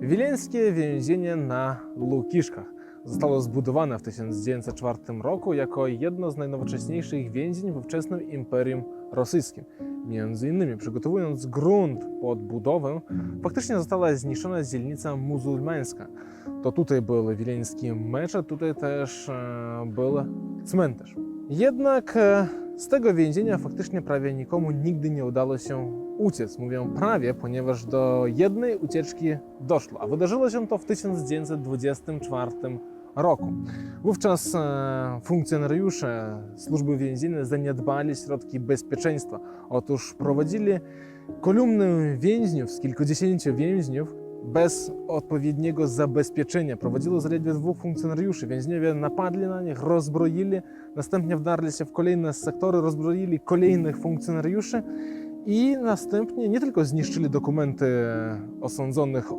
Wileńskie więzienie na Lukiszkach zostało zbudowane w 1904 roku jako jedno z najnowocześniejszych więzień w ówczesnym Imperium Rosyjskim. Między innymi przygotowując grunt pod budowę, faktycznie została zniszczona dzielnica muzułmańska. To tutaj był wileński meczet, tutaj też e, był cmentarz. Jednak e, z tego więzienia faktycznie prawie nikomu nigdy nie udało się uciec. Mówię prawie, ponieważ do jednej ucieczki doszło, a wydarzyło się to w 1924 roku. Wówczas e, funkcjonariusze służby więziennej zaniedbali środki bezpieczeństwa. Otóż prowadzili kolumnę więźniów z kilkudziesięciu więźniów bez odpowiedniego zabezpieczenia. Prowadziło zaledwie dwóch funkcjonariuszy. Więźniowie napadli na nich, rozbroili, następnie wdarli się w kolejne sektory, rozbroili kolejnych funkcjonariuszy i następnie nie tylko zniszczyli dokumenty osądzonych